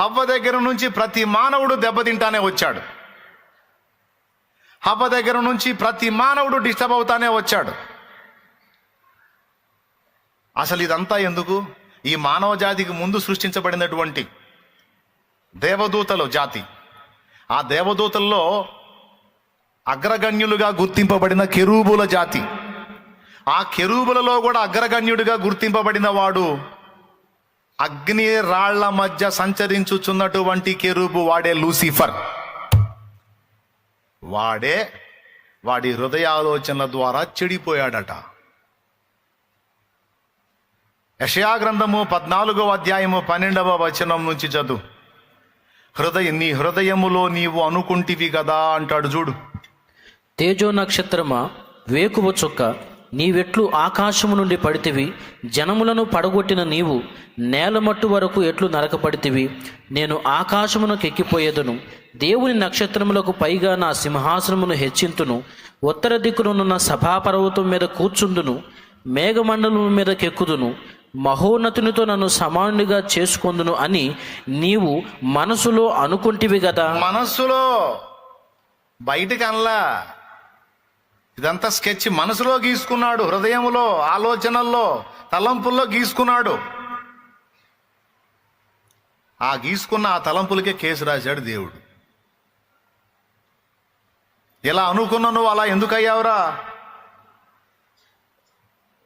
హవ్వ దగ్గర నుంచి ప్రతి మానవుడు దెబ్బతింటానే వచ్చాడు. హవ్వ దగ్గర నుంచి ప్రతి మానవుడు డిస్టర్బ్ అవుతానే వచ్చాడు. అసలు ఇదంతా ఎందుకు? ఈ మానవ జాతికి ముందు సృష్టించబడినటువంటి దేవదూతలు జాతి. ఆ దేవదూతల్లో అగ్రగణ్యులుగా గుర్తింపబడిన కెరూబుల జాతి. ఆ కెరూబులలో కూడా అగ్రగణ్యుడిగా గుర్తింపబడిన వాడు అగ్ని రాళ్ళ మధ్య సంచరించుచున్నటువంటి కెరూబు వాడే లూసిఫర్. వాడే వాడి హృదయాలోచనల ద్వారా చెడిపోయాడట. యషయాగ్రంథము పద్నాలుగో అధ్యాయము పన్నెండవ వచనం నుంచి చదువు. హృదయ నీ హృదయములో నీవు అనుకుంటివి కదా అంటాడు చూడు. తేజో నక్షత్రమా వేకువ చుక్క నీవెట్లు ఆకాశము నుండి పడితివి జనములను పడగొట్టిన నీవు నేలమట్టు వరకు ఎట్లు నరకపడితివి. నేను ఆకాశమునకు ఎక్కిపోయేదను దేవుని నక్షత్రములకు పైగా నా సింహాసనమును హెచ్చింతును. ఉత్తర దిక్కునున్న సభాపర్వతం మీద కూర్చుందును మేఘమండలం మీదకెక్కుదును మహోన్నతునితో నన్ను సమానుడిగా చేసుకొందును అని నీవు మనసులో అనుకుంటివి కదా మనస్సులో బయటికి అనలా ఇదంతా స్కెచ్ మనసులో గీసుకున్నాడు హృదయంలో ఆలోచనల్లో తలంపుల్లో గీసుకున్నాడు. ఆ గీసుకున్న ఆ తలంపులకే కేసు రాశాడు దేవుడు. ఇలా అనుకున్న నువ్వు అలా ఎందుకు అయ్యావురా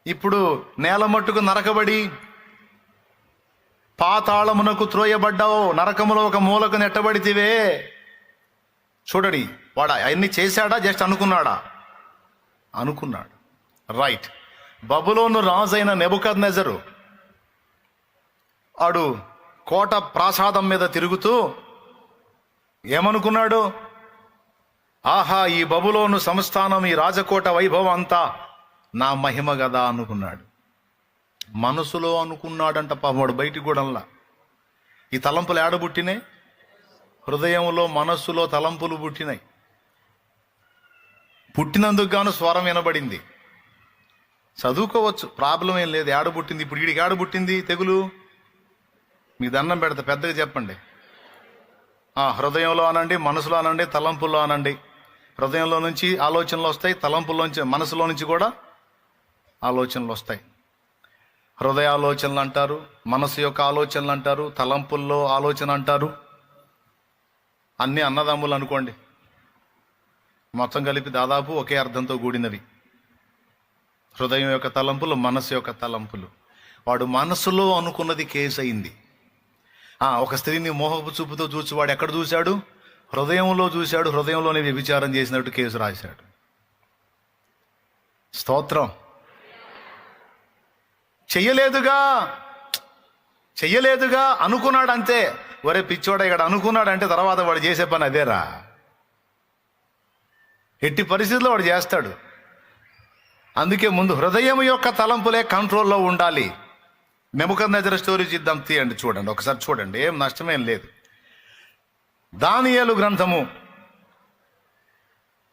ఇప్పుడు నేల మట్టుకు నరకబడి పాతాళమునకు త్రోయబడ్డావు నరకములో ఒక మూలకు నెట్టబడితివే. చూడడి వాడు అవన్నీ చేశాడా జస్ట్ అనుకున్నాడా? అనుకున్నాడు. రైట్ బబులోను రాజైన నెబుకద్ నెజరు ఆడు కోట ప్రాసాదం మీద తిరుగుతూ ఏమనుకున్నాడు? ఆహా ఈ బబులోను సంస్థానం ఈ రాజకోట వైభవం అంతా నా మహిమ గదా అనుకున్నాడు. మనసులో అనుకున్నాడంట పాపడు బయటికి కూడా ఈ తలంపులు ఏడబుట్టినాయి హృదయంలో మనస్సులో తలంపులు పుట్టినాయి. పుట్టినందుకు గాను స్వరం వినబడింది. చదువుకోవచ్చు ప్రాబ్లం ఏం లేదు. ఏడ పుట్టింది? ఇప్పుడు వీడికి ఏడ పుట్టింది? తెగులు? మీకు దండం పెడతా పెద్దగా చెప్పండి. ఆ, హృదయంలో అనండి మనసులో అనండి తలంపుల్లో అనండి. హృదయంలో నుంచి ఆలోచనలు వస్తాయి తలంపుల్లోంచి మనసులో నుంచి కూడా ఆలోచనలు వస్తాయి. హృదయ ఆలోచనలు అంటారు మనసు యొక్క ఆలోచనలు అంటారు తలంపుల్లో ఆలోచన అంటారు. అన్ని అన్నదమ్ములు అనుకోండి. మొత్తం కలిపి దాదాపు ఒకే అర్థంతో కూడినవి. హృదయం యొక్క తలంపులు మనసు యొక్క తలంపులు. వాడు మనసులో అనుకున్నది కేసు అయింది. ఆ, ఒక స్త్రీని మోహపు చూపుతో చూసి వాడు ఎక్కడ చూశాడు? హృదయంలో చూశాడు. హృదయంలోనే వ్యభిచారం చేసినట్టు కేసు రాశాడు. స్తోత్రం. చెయ్యలేదుగా. చెయ్యలేదుగా. అనుకున్నాడు అంతే ఒరే పిచ్చోడ ఇక్కడ అనుకున్నాడు అంటే తర్వాత వాడు చేసే పని అదేరా. ఎట్టి పరిస్థితుల్లో వాడు చేస్తాడు. అందుకే ముందు హృదయం యొక్క తలంపులే కంట్రోల్లో ఉండాలి. నెముకర్ నజర స్టోరీ ఇద్దాం తీయండి చూడండి. ఒకసారి చూడండి ఏం నష్టమేం లేదు. దానియేలు గ్రంథము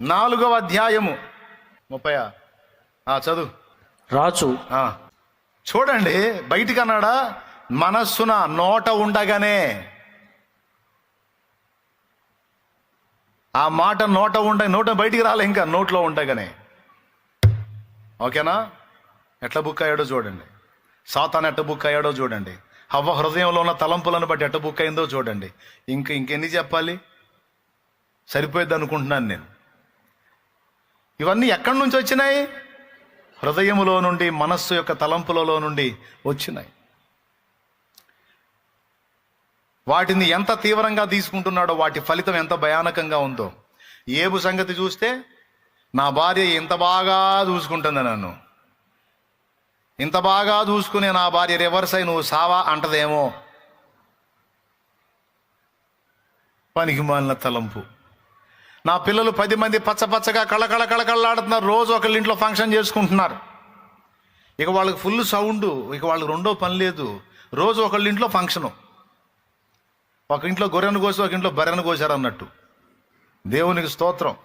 నాలుగవ అధ్యాయము. ముప్పై ఆ చదువు. రాజు ఆ, చూడండి బయటికి అన్నాడా మనస్సున నోట ఉండగానే. ఆ మాట నోట ఉంటాయి నోట బయటికి రాలే ఇంకా నోట్లో ఉండగానే ఓకేనా? ఎట్లా బుక్ అయ్యాడో చూడండి. సాతాన్ ఎట్ట బుక్ అయ్యాడో చూడండి. హవ్వ హృదయంలో ఉన్న తలంపులను బట్టి ఎట్ట బుక్ అయిందో చూడండి. ఇంక ఇంకెన్ని చెప్పాలి? సరిపోయేది అనుకుంటున్నాను నేను. ఇవన్నీ ఎక్కడి నుంచి వచ్చినాయి? హృదయములో నుండి మనస్సు యొక్క తలంపులలో నుండి వచ్చినాయి. వాటిని ఎంత తీవ్రంగా తీసుకుంటున్నాడో వాటి ఫలితం ఎంత భయానకంగా ఉందో. ఏబు సంగతి చూస్తే నా భార్య ఇంత బాగా చూసుకుంటుంది నన్ను. ఇంత బాగా చూసుకునే నా భార్య రివర్స్ అయి నువ్వు సావా అంటదేమో. పనికి మాలిన తలంపు. నా పిల్లలు పది మంది పచ్చ పచ్చగా కళకళ కళకళలాడుతున్నారు రోజు ఒకళ్ళ ఇంట్లో ఫంక్షన్ చేసుకుంటున్నారు. ఇక వాళ్ళకి ఫుల్ సౌండ్ ఇక వాళ్ళకి రెండో పని లేదు. రోజు ఒకళ్ళ ఇంట్లో ఫంక్షను. ఒక ఇంట్లో గొర్రెను కోసి ఒక ఇంట్లో బర్రెను కోసారు అన్నట్టు దేవునికి స్తోత్రం.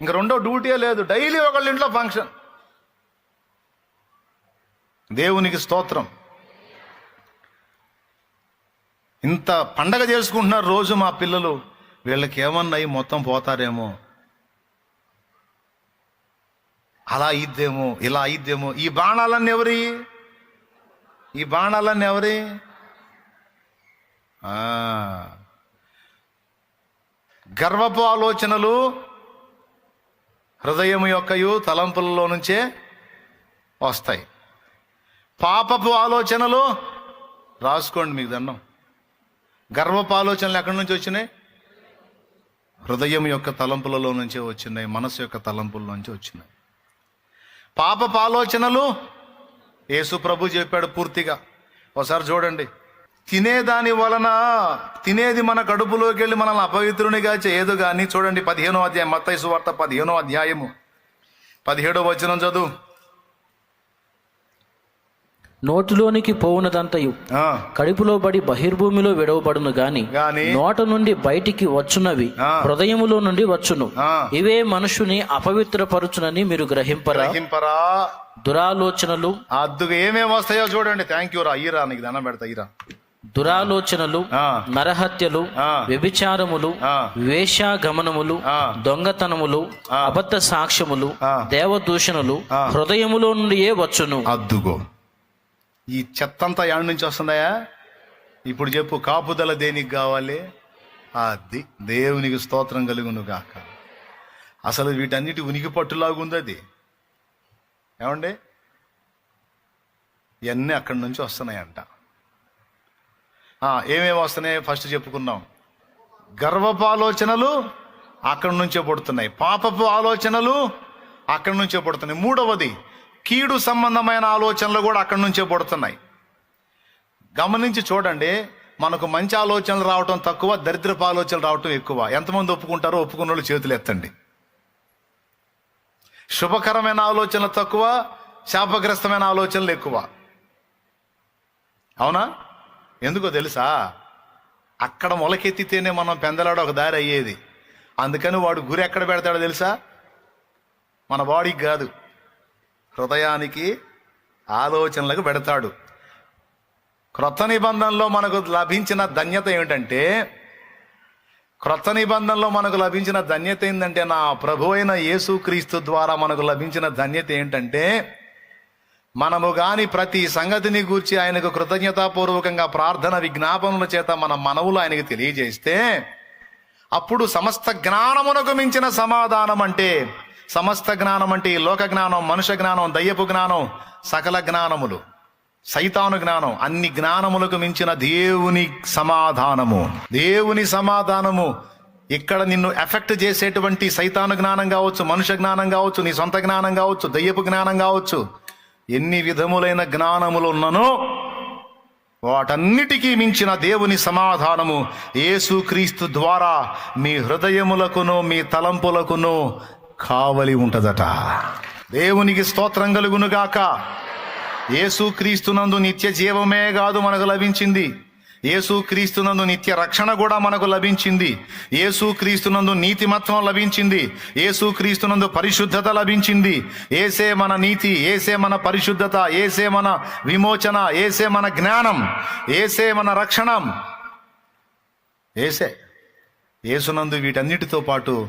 ఇంకా రెండో డ్యూటీ లేదు. డైలీ ఒకళ్ళ ఇంట్లో ఫంక్షన్. దేవునికి స్తోత్రం. ఇంత పండగ చేసుకుంటున్నారు రోజు మా పిల్లలు. వీళ్ళకి ఏమన్నాయి మొత్తం పోతారేమో. అలా అయిద్దేమో ఇలా అయిద్దేమో. ఈ బాణాలన్నీ ఎవరి? ఈ బాణాలన్నీ ఎవరి? గర్వపు ఆలోచనలు హృదయం యొక్కయు తలంపులలో నుంచే వస్తాయి. పాపపు ఆలోచనలు రాసుకోండి మీకు దండం. గర్వపు ఆలోచనలు ఎక్కడి నుంచి వచ్చినాయి? హృదయం యొక్క తలంపులలో నుంచే వచ్చినాయి మనసు యొక్క తలంపుల నుంచి వచ్చినాయి. పాపపు ఆలోచనలు యేసు ప్రభు చెప్పాడు పూర్తిగా. ఒకసారి చూడండి. తినేదాని వలన తినేది మన కడుపులోకి వెళ్ళి మనల్ని అపవిత్రునిగా చేయదు కానీ చూడండి పదిహేనో అధ్యాయం మత్తైసు వార్త పదిహేనో అధ్యాయము. పదిహేడో వచనం చదువు. నోటిలోనికి పోవునదంతయు. కడుపులో బడి బహిర్భూమిలో విడవబడును గాని నోట నుండి బయటికి వచ్చునవి. హృదయములో నుండి వచ్చును. ఇవే మనుషుని అపవిత్రపరుచునని మీరు గ్రహింపరా? గ్రహింపరా? దురాలోచనలు. అద్దుగా ఏమేమి వస్తాయో చూడండి. థ్యాంక్ యూ రా. అయ్యిరా నీకు దండం పెడతా ఇరా దురాలోచనలు ఆ. నరహత్యలు ఆ. వ్యభిచారములు ఆ. దొంగతనములు ఆ. అబద్ధ సాక్ష్యములు ఆ. దేవదూషణలు ఆ. హృదయములో నుండియే వచ్చును అద్దుగో ఈ చెత్తంతా యాడ్ నుంచి వస్తుందయా ఇప్పుడు చెప్పు కాపుదల దేనికి కావాలి అది దేవునికి స్తోత్రం కలుగును గాక అసలు వీటన్నిటి ఉనికి పట్టులాగుంది అది ఏమండి ఇవన్నీ అక్కడి నుంచి వస్తున్నాయంట ఏమేమి వస్తున్నాయి ఫస్ట్ చెప్పుకున్నాం గర్వపు ఆలోచనలు అక్కడి నుంచే పుడుతున్నాయి. పాపపు ఆలోచనలు అక్కడి నుంచే పుడుతున్నాయి. మూడవది కీడు సంబంధమైన ఆలోచనలు కూడా అక్కడి నుంచే పుడుతున్నాయి. గమనించి చూడండి మనకు మంచి ఆలోచనలు రావటం తక్కువ దరిద్రపు ఆలోచనలు రావటం ఎక్కువ. ఎంతమంది ఒప్పుకుంటారో ఒప్పుకున్న వాళ్ళు చేతులు ఎత్తండి. శుభకరమైన ఆలోచనలు తక్కువ శాపగ్రస్తమైన ఆలోచనలు ఎక్కువ. అవునా? ఎందుకో తెలుసా? అక్కడ మొలకెత్తితేనే మనం పెందలాడు ఒక దారి అయ్యేది. అందుకని వాడు గురి ఎక్కడ పెడతాడో తెలుసా? మన బాడీకి కాదు. హృదయానికి ఆలోచనలకు పెడతాడు. క్రొత్త నిబంధనలో మనకు లభించిన ధన్యత ఏమిటంటే క్రొత్త నిబంధనలో మనకు లభించిన ధన్యత ఏంటంటే నా ప్రభు అయిన యేసుక్రీస్తు ద్వారా మనకు లభించిన ధన్యత ఏంటంటే మనము గాని ప్రతి సంగతిని గూర్చి ఆయనకు కృతజ్ఞతాపూర్వకంగా ప్రార్థన విజ్ఞాపనల చేత మన మనవులు ఆయనకు తెలియజేస్తే అప్పుడు సమస్త జ్ఞానమునకు మించిన సమాధానం అంటే సమస్త జ్ఞానం అంటే ఈ లోక జ్ఞానం మనుష జ్ఞానం దయ్యపు జ్ఞానం సకల జ్ఞానములు సైతాను జ్ఞానం అన్ని జ్ఞానములకు మించిన దేవుని సమాధానము. దేవుని సమాధానము ఇక్కడ నిన్ను ఎఫెక్ట్ చేసేటువంటి సైతాను జ్ఞానం కావచ్చు మనుష జ్ఞానం కావచ్చు నీ సొంత జ్ఞానం కావచ్చు దయ్యపు జ్ఞానం కావచ్చు ఎన్ని విధములైన జ్ఞానములు ఉన్ననో వాటన్నిటికీ మించిన దేవుని సమాధానము యేసుక్రీస్తు ద్వారా మీ హృదయములకును మీ తలంపులకును కావలి ఉంటదట. దేవునికి స్తోత్రం కలుగునుగాక. యేసుక్రీస్తునందు నిత్య జీవమే కాదు మనకు లభించింది. యేసుక్రీస్తునందు నిత్య రక్షణ కూడా మనకు లభించింది. యేసుక్రీస్తునందు నీతిమత్వం లభించింది. యేసుక్రీస్తునందు పరిశుద్ధత లభించింది. ఏసే మన నీతి ఏసే మన పరిశుద్ధత ఏసే మన విమోచన ఏసే మన జ్ఞానం ఏసే మన రక్షణం. ఏసే ఏసునందు వీటన్నిటితో పాటు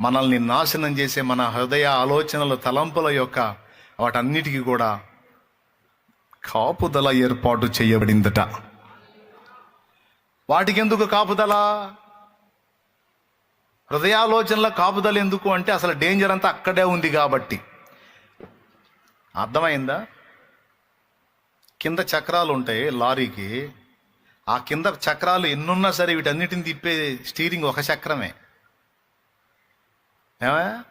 మనల్ని నాశనం చేసే మన హృదయ ఆలోచనల తలంపుల యొక్క వాటన్నిటికీ కూడా కాపుదల ఏర్పాటు చేయబడిందట. వాటికి ఎందుకు కాపుదల? హృదయాలోచనల కాపుదల ఎందుకు అంటే అసలు డేంజర్ అంతా అక్కడే ఉంది కాబట్టి. అర్థమైందా? కింద చక్రాలు ఉంటాయి లారీకి. ఆ కింద చక్రాలు ఎన్నున్నా సరే వీటన్నిటిని తిప్పే స్టీరింగ్ ఒక చక్రమే. ఏమా?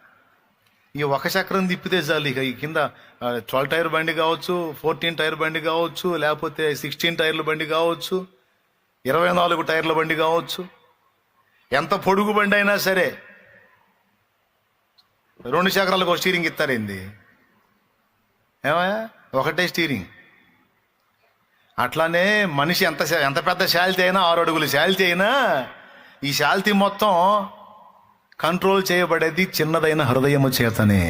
ఈ ఒక చక్రం తిప్పితే చాలు ఇక ఈ కింద ట్వెల్వ్ టైర్ బండి కావచ్చు ఫోర్టీన్ టైర్ బండి కావచ్చు లేకపోతే సిక్స్టీన్ టైర్ల బండి కావచ్చు. ఇరవై నాలుగు టైర్ల బండి కావచ్చు. ఎంత పొడుగు బండి అయినా సరే రెండు చక్రాలకు ఒక స్టీరింగ్ ఇస్తారేంది ఏమయ్యా? ఒకటే స్టీరింగ్ అట్లానే మనిషి ఎంత ఎంత పెద్ద శాలిటీ అయినా ఆరు అడుగులు శాలిటీ అయినా ఈ శాలిటీ మొత్తం కంట్రోల్ చేయబడేది చిన్నదైన హృదయము చేతనే.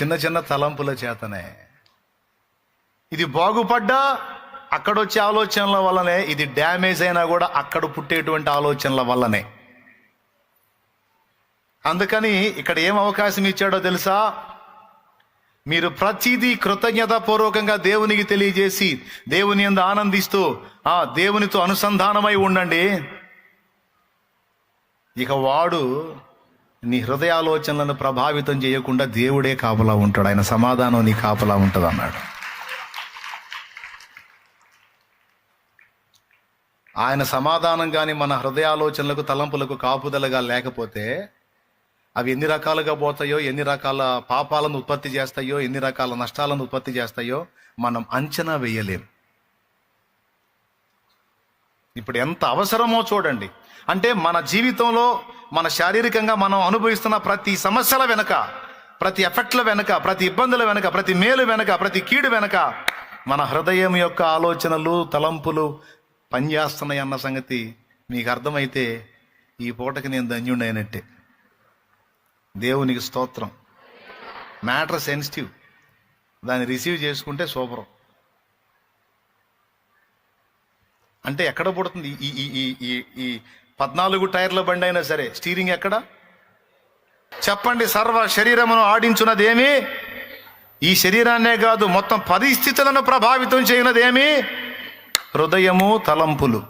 చిన్న చిన్న తలంపుల చేతనే. ఇది బాగుపడ్డా అక్కడ వచ్చే ఆలోచనల వల్లనే ఇది డ్యామేజ్ అయినా కూడా అక్కడ పుట్టేటువంటి ఆలోచనల వల్లనే. అందుకని ఇక్కడ ఏం అవకాశం ఇచ్చాడో తెలుసా? మీరు ప్రతిదీ కృతజ్ఞతాపూర్వకంగా దేవునికి తెలియజేసి దేవుని ఎందు ఆనందిస్తూ ఆ దేవునితో అనుసంధానమై ఉండండి. ఇక వాడు నీ హృదయాలోచనలను ప్రభావితం చేయకుండా దేవుడే కాపలా ఉంటాడు. ఆయన సమాధానం నీ కాపలా ఉంటుంది అన్నాడు ఆయన సమాధానం కానీ మన హృదయాలోచనలకు తలంపులకు కాపుదలగా లేకపోతే అవి ఎన్ని రకాలుగా పోతాయో ఎన్ని రకాల పాపాలను ఉత్పత్తి చేస్తాయో ఎన్ని రకాల నష్టాలను ఉత్పత్తి చేస్తాయో మనం అంచనా వేయలేం. ఇప్పుడు ఎంత అవసరమో చూడండి. అంటే మన జీవితంలో మన శారీరకంగా మనం అనుభవిస్తున్న ప్రతి సమస్యల వెనక ప్రతి ఎఫెక్ట్ల వెనక ప్రతి ఇబ్బందుల వెనుక ప్రతి మేలు వెనక ప్రతి కీడు వెనక మన హృదయం యొక్క ఆలోచనలు తలంపులు పనిచేస్తున్నాయి అన్న సంగతి మీకు అర్థమైతే ఈ పూటకి నేను ధన్యుడైనట్టే దేవునికి స్తోత్రం. Matter sensitive. దాన్ని రిసీవ్ చేసుకుంటే సూపరం. అంటే ఎక్కడ పుడుతుంది? ఈ ఈ ఈ ఈ ఈ పద్నాలుగు టైర్ల బండి అయినా సరే స్టీరింగ్ ఎక్కడ? చెప్పండి సర్వ శరీరమును ఆడించున్నదేమి? ఈ శరీరాన్నే కాదు మొత్తం పరిస్థితులను ప్రభావితం చేయనదేమి హృదయము తలంపులు.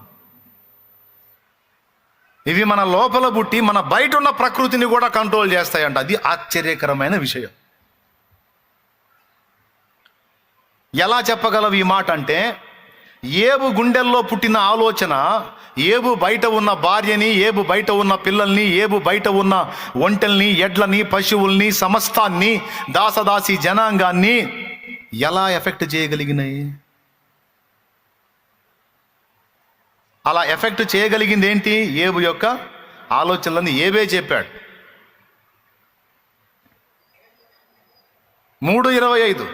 ఇవి మన లోపల పుట్టి మన బయట ఉన్న ప్రకృతిని కూడా కంట్రోల్ చేస్తాయంట. అది ఆశ్చర్యకరమైన విషయం. ఎలా చెప్పగలవు ఈ మాట అంటే ఏబు గుండెల్లో పుట్టిన ఆలోచన ఏబు బయట ఉన్న భార్యని ఏబు బయట ఉన్న పిల్లల్ని ఏబు బయట ఉన్న ఒంటెల్ని ఎడ్లని పశువుల్ని సమస్తాన్ని దాసదాసి జనాంగాన్ని ఎలా ఎఫెక్ట్ చేయగలిగినాయి? అలా ఎఫెక్ట్ చేయగలిగింది ఏంటి ఏబు యొక్క ఆలోచనలని ఏవే చెప్పాడు. మూడు ఇరవై ఐదు.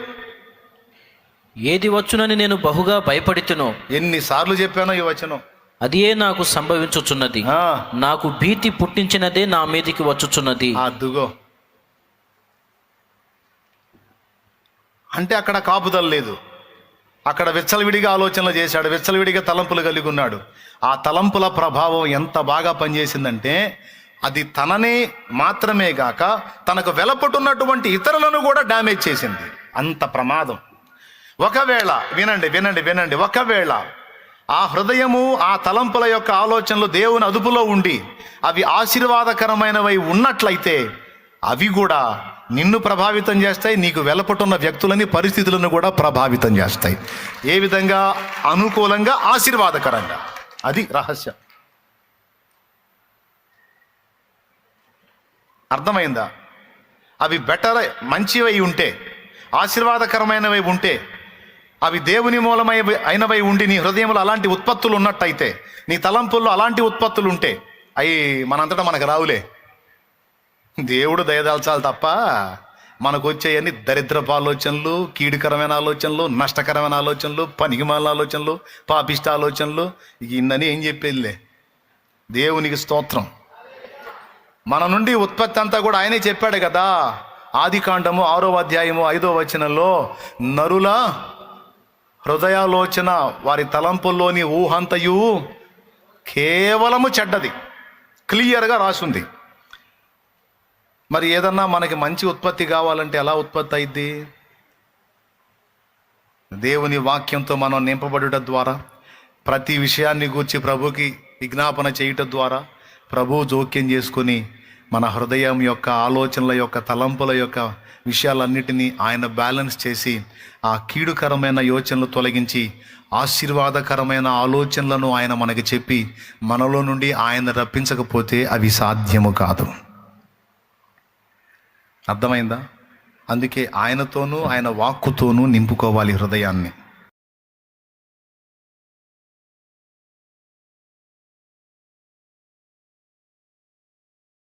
ఏది వచ్చునని నేను బహుగా భయపడితునో ఎన్నిసార్లు చెప్పానో ఈ వచనం? అదియే నాకు సంభవించుచున్నది. నాకు భీతి పుట్టించినదే నా మీదికి వచ్చుచున్నది. అద్దుగో అంటే అక్కడ కాపుదల లేదు. అక్కడ విచ్చలవిడిగా ఆలోచనలు చేశాడు విచ్చలవిడిగా తలంపులు కలిగి ఉన్నాడు. ఆ తలంపుల ప్రభావం ఎంత బాగా పనిచేసిందంటే అది తననే మాత్రమే గాక తనకు వెలపట్టున్నటువంటి ఇతరులను కూడా డ్యామేజ్ చేసింది. అంత ప్రమాదం. ఒకవేళ వినండి వినండి వినండి ఒకవేళ ఆ హృదయము ఆ తలంపుల యొక్క ఆలోచనలు దేవుని అదుపులో ఉండి అవి ఆశీర్వాదకరమైనవై ఉన్నట్లయితే అవి కూడా నిన్ను ప్రభావితం చేస్తాయి నీకు వెలపటున్న వ్యక్తులని పరిస్థితులను కూడా ప్రభావితం చేస్తాయి. ఏ విధంగా? అనుకూలంగా ఆశీర్వాదకరంగా. అది రహస్యం. అర్థమైందా? అవి బెటర్ మంచివై ఉంటే ఆశీర్వాదకరమైనవి ఉంటే అవి దేవుని మూలమై అయినవై ఉండి నీ హృదయంలో అలాంటి ఉత్పత్తులు ఉన్నట్టయితే నీ తలంపుల్లో అలాంటి ఉత్పత్తులు ఉంటే అవి మనంతటా మనకు రావులే. దేవుడు దయదాల్చాలి తప్ప మనకు వచ్చేయన్ని దరిద్రపు ఆలోచనలు కీడుకరమైన ఆలోచనలు నష్టకరమైన ఆలోచనలు పనికిమాల ఆలోచనలు పాపిష్ట ఆలోచనలు. ఇన్నని ఏం చెప్పేదిలే. దేవునికి స్తోత్రం. మన నుండి ఉత్పత్తి అంతా కూడా ఆయనే చెప్పాడు కదా. ఆది కాండము ఆరో అధ్యాయము ఐదో వచనంలో నరుల హృదయాలోచన వారి తలంపుల్లోని ఊహంతయు కేవలము చెడ్డది. క్లియర్గా రాసుంది. మరి ఏదన్నా మనకి మంచి ఉత్పత్తి కావాలంటే ఎలా ఉత్పత్తి అయింది దేవుని వాక్యంతో మనం నింపబడుట ద్వారా ప్రతి విషయాన్ని గూర్చి ప్రభుకి విజ్ఞాపన చేయటం ద్వారా ప్రభు జోక్యం చేసుకొని మన హృదయం యొక్క ఆలోచనల యొక్క తలంపుల యొక్క విషయాలన్నిటినీ ఆయన బ్యాలెన్స్ చేసి ఆ కీడుకరమైన యోచనలు తొలగించి ఆశీర్వాదకరమైన ఆలోచనలను ఆయన మనకి చెప్పి మనలో నుండి ఆయన రప్పించకపోతే అవి సాధ్యము కాదు. అర్థమైందా? అందుకే ఆయనతోనూ ఆయన వాక్కుతోనూ నింపుకోవాలి హృదయాన్ని.